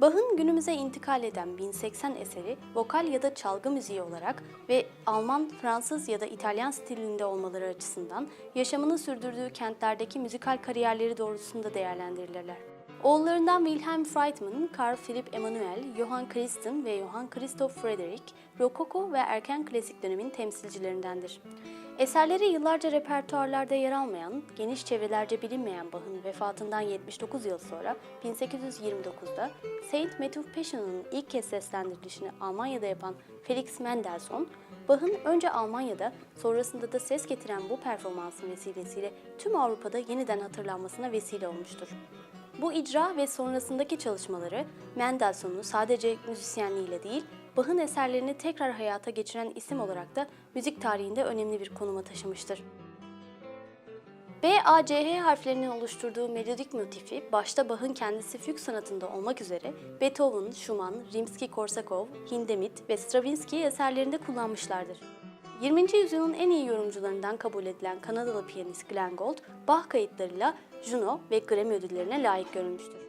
Bach'ın günümüze intikal eden 1080 eseri vokal ya da çalgı müziği olarak ve Alman, Fransız ya da İtalyan stilinde olmaları açısından yaşamını sürdürdüğü kentlerdeki müzikal kariyerleri doğrultusunda değerlendirilirler. Oğullarından Wilhelm Friedemann, Carl Philipp Emanuel, Johann Christian ve Johann Christoph Friedrich, Rokoko ve erken klasik dönemin temsilcilerindendir. Eserleri yıllarca repertuarlarda yer almayan, geniş çevrelerce bilinmeyen Bach'ın vefatından 79 yıl sonra 1829'da Saint Matthew Passion'ın ilk kez seslendirilişini Almanya'da yapan Felix Mendelssohn, Bach'ın önce Almanya'da sonrasında da ses getiren bu performansın vesilesiyle tüm Avrupa'da yeniden hatırlanmasına vesile olmuştur. Bu icra ve sonrasındaki çalışmaları Mendelssohn'u sadece müzisyenliğiyle değil, Bach'ın eserlerini tekrar hayata geçiren isim olarak da müzik tarihinde önemli bir konuma taşımıştır. B, A, C, H harflerinin oluşturduğu melodik motifi başta Bach'ın kendisi füg sanatında olmak üzere Beethoven, Schumann, Rimski-Korsakov, Hindemith ve Stravinsky eserlerinde kullanmışlardır. 20. yüzyılın en iyi yorumcularından kabul edilen Kanadalı piyanist Glenn Gould, Bach kayıtlarıyla Juno ve Grammy ödüllerine layık görülmüştür.